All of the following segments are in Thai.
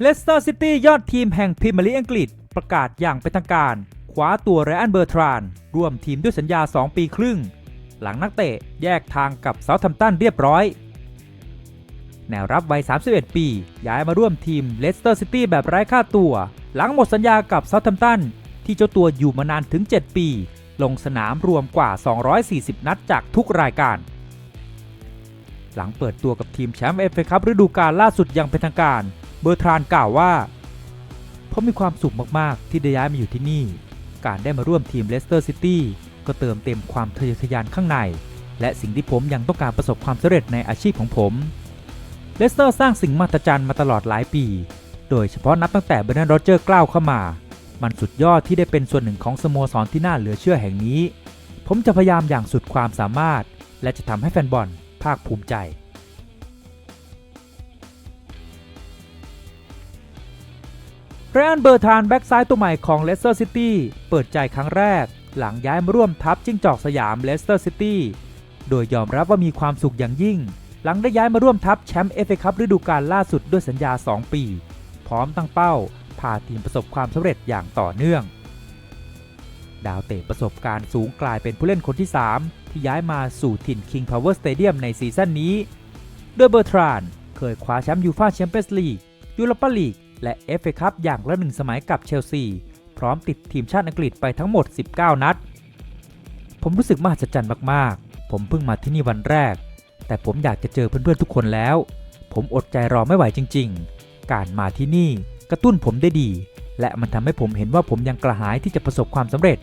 เลสเตอร์ซิตี้ยอดทีมแห่งพรีเมียร์ลีกอังกฤษ ประกาศอย่างเป็นทางการ คว้าตัวไรอันเบอร์ทราน ร่วมทีมด้วยสัญญา 2 ปีครึ่ง หลังนักเตะแยกทางกับเซาท์แฮมป์ตันเรียบร้อย แนวรับวัย 31 ปี ย้ายมาร่วมทีมเลสเตอร์ซิตี้แบบไร้ค่าตัว หลังหมดสัญญากับเซาท์แฮมป์ตันที่เจ้าตัวอยู่มานานถึง 7 ปี ลงสนามรวมกว่า 240 นัดจากทุกรายการ หลังเปิดตัวกับทีมแชมป์เอฟเอคัพฤดูกาลล่าสุดอยังเป็นทางการ เบอร์ทรานกล่าวว่าผมมีความสุขมากๆ ที่ได้ย้ายมาอยู่ที่นี่ การได้มาร่วมทีมเลสเตอร์ซิตี้ก็เติมเต็มความทะเยอทะยานข้างใน และสิ่งที่ผมยังต้องการประสบความสำเร็จในอาชีพของผม เลสเตอร์สร้างสิ่งมหัศจรรย์มาตลอดหลายปี โดยเฉพาะนับตั้งแต่เบรนด์โรเจอร์กล้าวเข้ามา มันสุดยอดที่ได้เป็นส่วนหนึ่งของสโมสรที่น่าเหลือเชื่อแห่งนี้ ผมจะพยายามอย่างสุดความสามารถ และจะทำให้แฟนบอลภาคภูมิใจ รอันเบอร์ทานแบ็กซ้ายตัวใหม่ของเลสเตอร์ซิตี้เปิดใจครั้งแรก หลังย้ายมาร่วมทัพจิ้งจอกสยามเลสเตอร์ซิตี้โดยยอมรับว่ามีความสุขอย่างยิ่ง หลังได้ย้ายมาร่วมทัพแชมป์เอฟเอคัพฤดูกาลล่าสุดด้วยสัญญา 2 ปี พร้อมตั้งเป้า พาทีมประสบความสำเร็จอย่างต่อเนื่อง ดาวเตะประสบการณ์สูงกลายเป็นผู้เล่นคนที่ 3 ที่ย้ายมาสู่ถิ่น King Power Stadium ในซีซั่นนี้ โดยเบอร์ทราน เคยคว้าแชมป์ยูฟ่าแชมเปี้ยนส์ลีกยูโรปาลีก และ FA คัพอย่างละหนึ่งสมัยกับเชลซี พร้อมติดทีมชาติอังกฤษไปทั้งหมด 19 นัด ผมรู้สึกมหัศจรรย์มากๆ ผมเพิ่งมาที่นี่วันแรก แต่ผมอยากจะเจอเพื่อนๆทุกคนแล้ว ผมอดใจรอไม่ไหวจริง ๆ การมาที่นี่กระตุ้นผมได้ดี และมันทำให้ผมเห็นว่าผมยังกระหายที่จะประสบความสำเร็จ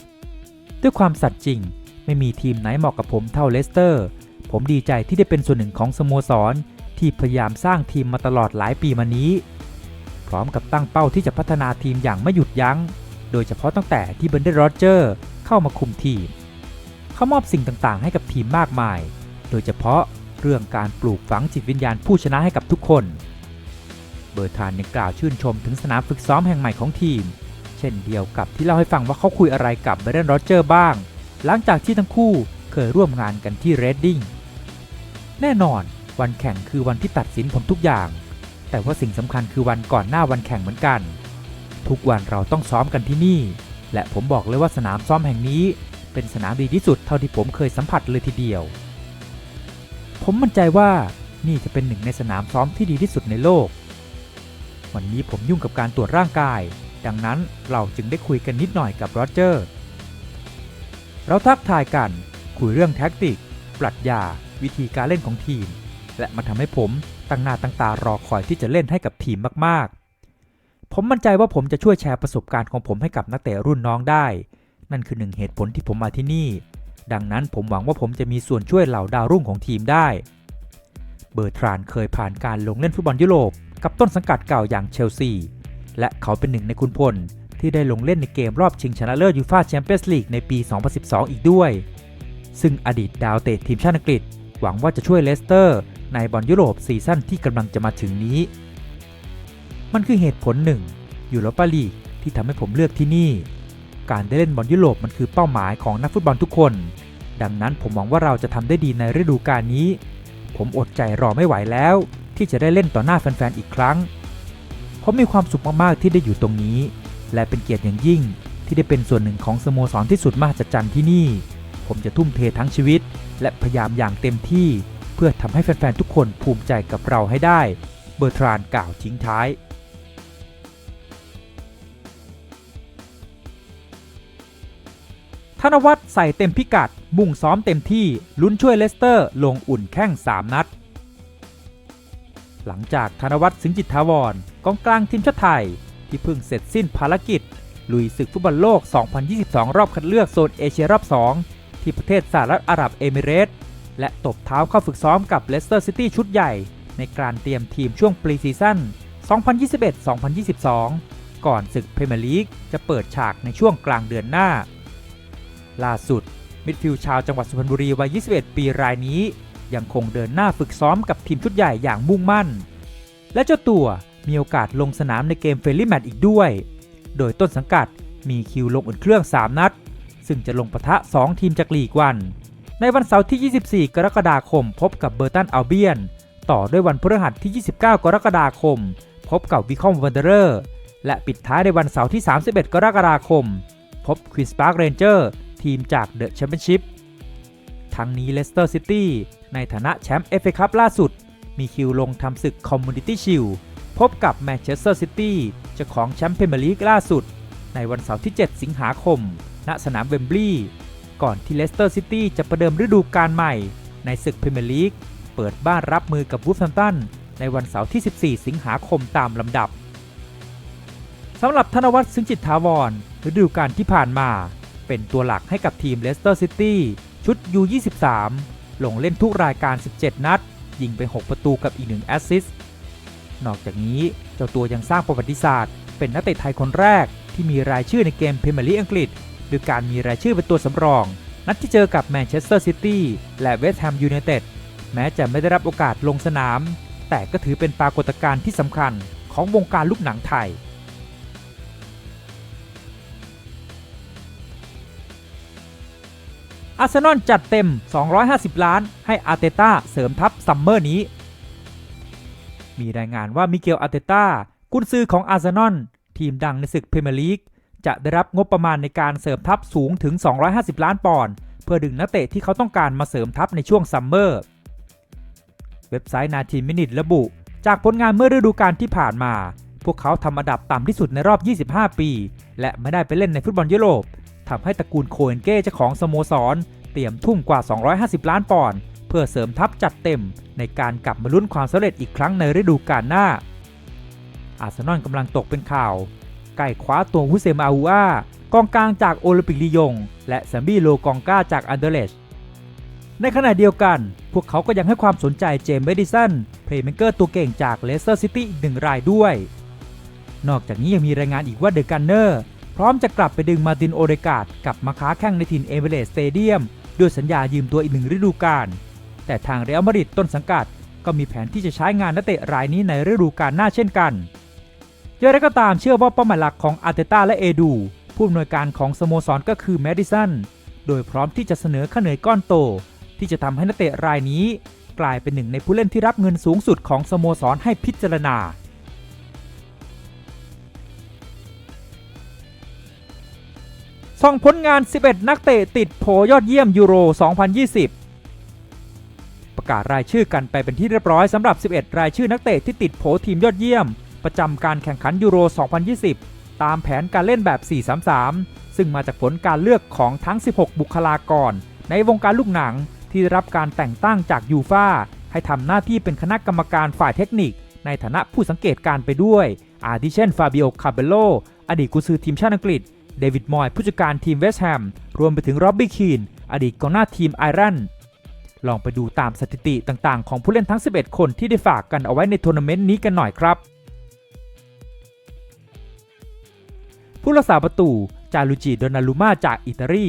ด้วยความสัตย์จริง ไม่มีทีมไหนเหมาะกับผมเท่าเลสเตอร์ ผมดีใจที่ได้เป็นส่วนหนึ่งของสโมสรที่พยายามสร้างทีมมาตลอดหลายปีมานี้ ร้อมกับตั้งเป้าที่จะพัฒนาทีมอย่างไม่หยุดยัง้ง โดยเฉพาะตั้งแต่ที่เบนเดอร์โรเจอร์เข้ามาคุมทีม เขามอบสิ่งต่างๆ ให้กับทีมมากมาย โดยเฉพาะเรื่องการปลูกฝังจิตวิญญาณผู้ชนะให้กับทุกคน เบอร์ทานยังกล่าวชื่นชมถึงสนามฝึกซ้อมแห่งใหม่ของทีม เช่นเดียวกับที่เล่าให้ฟังว่าเขาคุยอะไรกับเบรนโรเจอร์บ้าง หลังจากที่ทั้งคู่เคยร่วมงานกันที่เรดดิ้งแน่นอนวันแข่งคือวันที่ตัดสินผมทุกอย่าง แต่ว่าสิ่งสำคัญคือวันก่อนหน้าวันแข่งเหมือนกัน ทุกวันเราต้องซ้อมกันที่นี่ และผมบอกเลยว่าสนามซ้อมแห่งนี้ เป็นสนามดีที่สุดเท่าที่ผมเคยสัมผัสเลยทีเดียว ผมมั่นใจว่านี่จะเป็นหนึ่งในสนามซ้อมที่ดีที่สุดในโลก วันนี้ผมยุ่งกับการตรวจร่างกาย ดังนั้นเราจึงได้คุยกันนิดหน่อยกับโรเจอร์ เราทักทายกันคุยเรื่องแท็กติก ปรัชญา วิธีการเล่นของทีม และมันทำให้ผม ตั้งหน้าตั้งตารอคอยที่จะเล่นให้กับทีมมากๆ ผมมั่นใจว่าผมจะช่วยแชร์ประสบการณ์ของผมให้กับนักเตะรุ่นน้องได้ นั่นคือหนึ่งเหตุผลที่ผมมาที่นี่ ดังนั้นผมหวังว่าผมจะมีส่วนช่วยเหล่าดาวรุ่งของทีมได้ เบอร์ทรานเคยผ่านการลงเล่นฟุตบอลยุโรปกับต้นสังกัดเก่าอย่างเชลซี และเขาเป็นหนึ่งในคุณพลที่ได้ลงเล่นในเกมรอบชิงชนะเลิศยูฟ่าแชมเปี้ยนส์ลีกในปี 2012 อีกด้วย ซึ่งอดีตดาวเตะทีมชาติอังกฤษ หวังว่าจะช่วยเลสเตอร์ ในบอลยุโรปซีซั่นที่กำลังจะมาถึงนี้ มันคือเหตุผลหนึ่งยูโรปาลีกที่ทำให้ผมเลือกที่นี่ การได้เล่นบอลยุโรปมันคือเป้าหมายของนักฟุตบอลทุกคน ดังนั้นผมหวังว่าเราจะทำได้ดีในฤดูกาลนี้ ผมอดใจรอไม่ไหวแล้ว ที่จะได้เล่นต่อหน้าแฟนๆอีกครั้ง ผมมีความสุขมากๆที่ได้อยู่ตรงนี้ และเป็นเกียรติอย่างยิ่งที่ได้เป็นส่วนหนึ่งของสโมสรที่สุดมหัศจรรย์ที่นี่ ผมจะทุ่มเททั้งชีวิต และพยายามอย่างเต็มที่ เพื่อทำให้แฟนๆ ทุกคนภูมิใจกับเราให้ได้ เบอร์ทรานกล่าวทิ้งท้ายธนวัฒน์ใส่เต็มพิกัด มุ่งซ้อมเต็มที่ลุ้นช่วยเลสเตอร์ ลงอุ่นแข้ง 3 นัด หลังจากธนวัฒน์สิงจิตทาวรกองกลางทีมชาติไทย ที่เพิ่งเสร็จสิ้นภารกิจ ลุยศึกฟุตบอลโลก 2022 รอบคัดเลือกโซนเอเชียรอบ 2 ที่ประเทศสหรัฐอาหรับเอมิเรตส์ และตบเท้าเข้าฝึกซ้อมกับเลสเตอร์ซิตี้ชุดใหญ่ ในการเตรียมทีมช่วงปรีซีซั่น 2021-2022 ก่อนศึกพรีเมียร์ลีกจะเปิดฉากในช่วงกลางเดือนหน้า ล่าสุด มิดฟิลด์ชาวจังหวัดสุพรรณบุรีวัย 21 ปีรายนี้ ยังคงเดินหน้าฝึกซ้อมกับทีมชุดใหญ่อย่างมุ่งมั่น และเจ้าตัวมีโอกาสลงสนามในเกมเฟรนลี่แมตช์อีกด้วย โดยต้นสังกัดมีคิวลงอุ่นเครื่อง 3 นัด ซึ่งจะลงปะทะ 2 ทีมจากลีกวัน ในวันเสาร์ที่ 24 กรกฎาคม พบกับเบอร์ตันอัลเบียน ต่อด้วยวันพฤหัสที่ 29 กรกฎาคม พบกับวิคอมวันเดอร์และปิดท้ายในวันเสาร์ที่ 31 กรกฎาคม พบควีนส์ปาร์คเรนเจอร์ทีมจากเดอะแชมเปี้ยนชิพทั้งนี้เลสเตอร์ซิตี้ในฐานะแชมป์เอฟเอคัพล่าสุด มีคิวลงทำศึกคอมมูนิตี้ชิลพบกับแมนเชสเตอร์ซิตี้เจ้าของแชมป์เพรเมียร์ลีกล่าสุด ในวันเสาร์ที่ 7 สิงหาคม ณ สนามเวมบลีย์ ก่อนที่เลสเตอร์ซิตี้จะประเดิมฤดูกาลใหม่ ในศึกพรีเมียร์ลีก เปิดบ้านรับมือกับวูฟแฮมตันในวันเสาร์ที่ 14 สิงหาคมตามลำดับสำหรับธนวัฒน์ซึ่งจิตถาวรฤดูกาลที่ผ่านมา เป็นตัวหลักให้กับทีมเลสเตอร์ซิตี้ชุด U23 ลงเล่นทุกรายการ 17 นัด ยิงไป 6 ประตูกับอีกหนึ่งแอสซิสต์ นอกจากนี้เจ้าตัวยังสร้างประวัติศาสตร์ เป็นนักเตะไทยคนแรกที่มีรายชื่อในเกมพรีเมียร์ลีกอังกฤษ โดยการมีรายชื่อเป็นตัวสำรอง นัดที่เจอกับแมนเชสเตอร์ซิตี้และเวสต์แฮมยูไนเต็ดแม้จะไม่ได้รับโอกาสลงสนาม แต่ก็ถือเป็นปรากฏการณ์ที่สำคัญของวงการลูกหนังไทยอาร์เซนอลจัดเต็ม 250 ล้าน ให้อาร์เตต้าเสริมทัพซัมเมอร์นี้ มีรายงานว่ามิเกลอาร์เตต้ากุนซือของอาร์เซนอลทีมดังในศึกพรีเมียร์ลีก จะได้รับงบประมาณในการเสริมทัพสูงถึง 250 ล้านปอนด์เพื่อดึงนักเตะที่เขาต้องการมาเสริมทัพในช่วงซัมเมอร์เว็บไซต์นาทีมินิทระบุ จากผลงานเมื่อฤดูกาลที่ผ่านมา พวกเขาทำอันดับต่ำที่สุดในรอบ 25 ปี และไม่ได้ไปเล่นในฟุตบอลยุโรปทำให้ตระกูลโคเอนเก้เจ้าของสโมสร เตรียมทุ่มกว่า 250 ล้านปอนด์เพื่อเสริมทัพจัดเต็ม ในการกลับมาลุ้นความสำเร็จอีกครั้งในฤดูกาลหน้าอาร์เซนอลกำลังตกเป็นข่าว ใกล้คว้าตัวฮุเซมอาอูอากองกลางจากโอลิมปิกลียง และแซมบี้โลกองกาจากอันเดอร์เลชในขณะเดียวกัน พวกเขาก็ยังให้ความสนใจเจมส์เมดิสันเพลย์เมเกอร์ตัวเก่งจากเลสเตอร์ซิตี้อีกหนึ่งรายด้วย นอกจากนี้ยังมีรายงานอีกว่าเดอะกันเนอร์พร้อมจะกลับไปดึงมาตินโอเดกาดกลับมาค้าแข่งในถิ่นเอเวอเรสต์สเตเดียมด้วยสัญญายืมตัวอีกหนึ่งฤดูกาลแต่ทางเรอัลมาดริดต้นสังกัด ก็มีแผนที่จะใช้งานนักเตะรายนี้ในฤดูกาลหน้าเช่นกัน อย่างไรก็ตามเชื่อว่าเป้าหมายหลักของอาร์เตต้าและเอดู ผู้อำนวยการของสโมสรก็คือแมดิสันโดยพร้อมที่จะเสนอค่าเหนื่อยก้อนโต ที่จะทำให้นักเตะรายนี้ กลายเป็นหนึ่งในผู้เล่นที่รับเงินสูงสุดของสโมสรให้พิจารณาส่องผลงาน 11 นักเตะติดโผยอดเยี่ยมยูโร 2020 ประกาศรายชื่อกันไปเป็นที่เรียบร้อยสำหรับ 11 รายชื่อนักเตะที่ติดโผทีมยอดเยี่ยม ประจำการแข่งขันยูโร 2020 ตามแผนการเล่นแบบ 4-3-3 ซึ่งมาจากผลการเลือกของทั้ง 16 บุคลากร ในวงการลูกหนังที่ได้รับการแต่งตั้งจากยูฟาให้ทำหน้าที่เป็นคณะกรรมการฝ่ายเทคนิค ในฐานะผู้สังเกตการไปด้วย อาทิเช่นฟาบิโอ คาเบโล อดีตกุนซือทีมชาติอังกฤษ เดวิดมอยผู้จัดการทีมเวสต์แฮม รวมไปถึงร็อบบี้คีน อดีตกองหน้าทีมไอรอนลองไปดูตามสถิติต่างๆ ของผู้เล่นทั้ง 11 คนที่ได้ฝากกันเอาไว้ในทัวร์นาเมนต์นี้กันหน่อยครับ ผู้รักษาประตูจารุจิโดนาลูมาจากอิตาลี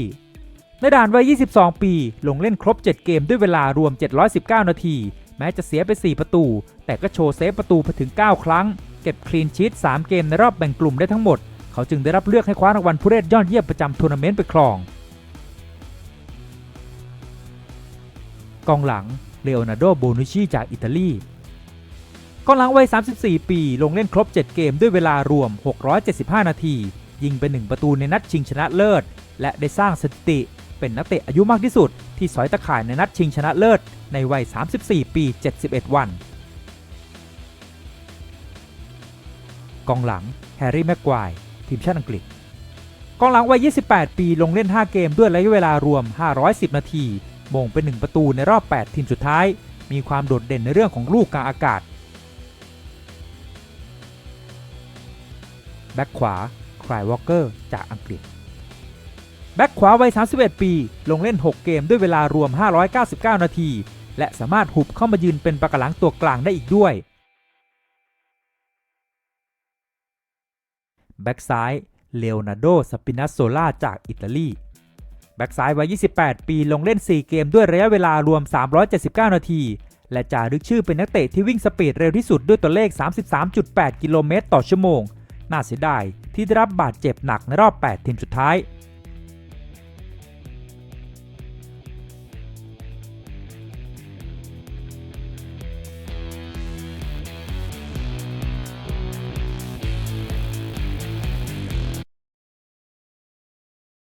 ในด่านวัย 22 ปี ลงเล่นครบ 7 เกมด้วยเวลารวม 719 นาที แม้จะเสียไป 4 ประตู แต่ก็โชว์เซฟประตูไปถึง 9 ครั้ง เก็บคลีนชีต3 เกมในรอบแบ่งกลุ่มได้ทั้งหมด เขาจึงได้รับเลือกให้คว้ารางวัลผู้เล่นยอดเยี่ยมประจำทัวร์นาเมนต์ไปครอง กองหลังเลโอนาร์โด โบนุชิจากอิตาลีกองหลังวัย 34 ปี ลงเล่นครบ 7 เกมด้วยเวลารวม 675 นาที ยิงไป1ประตูในนัดชิงชนะเลิศ และได้สร้างสถิติ เป็นนักเตะอายุมากที่สุด ที่สอยตะข่ายในนัดชิงชนะเลิศ ในวัย 34 ปี 71 วัน กองหลังแฮร์รี่แม็กควายทีมชาติอังกฤษกองหลังวัย 28 ปีลงเล่น 5 เกมด้วยระยะเวลารวม 510 นาทีมงเป็น 1 ประตูในรอบ 8 ทีมสุดท้าย มีความโดดเด่นในเรื่องของลูกกลางอากาศ แบ็กขวา คลายวอลเกอร์จากอังกฤษ แบ็กขวาวัย 31 ปี ลงเล่น 6 เกมด้วยเวลารวม 599 นาที และสามารถหุบเข้ามายืนเป็นปะกหลังตัวกลางได้อีกด้วย แบ็กซ้ายเลโอนาร์โดสปินัสโซล่าจากอิตาลีแบ็กซ้ายวัย 28 ปี ลงเล่น 4 เกมด้วยระยะเวลารวม 379 นาที และจารึกชื่อเป็นนักเตะที่วิ่งสปีดเร็วที่สุดด้วยตัวเลข 33.8 กิโลเมตรต่อชั่วโมง น่าเสียดายที่ได้รับบาดเจ็บหนักในรอบ 8 ทีมสุดท้าย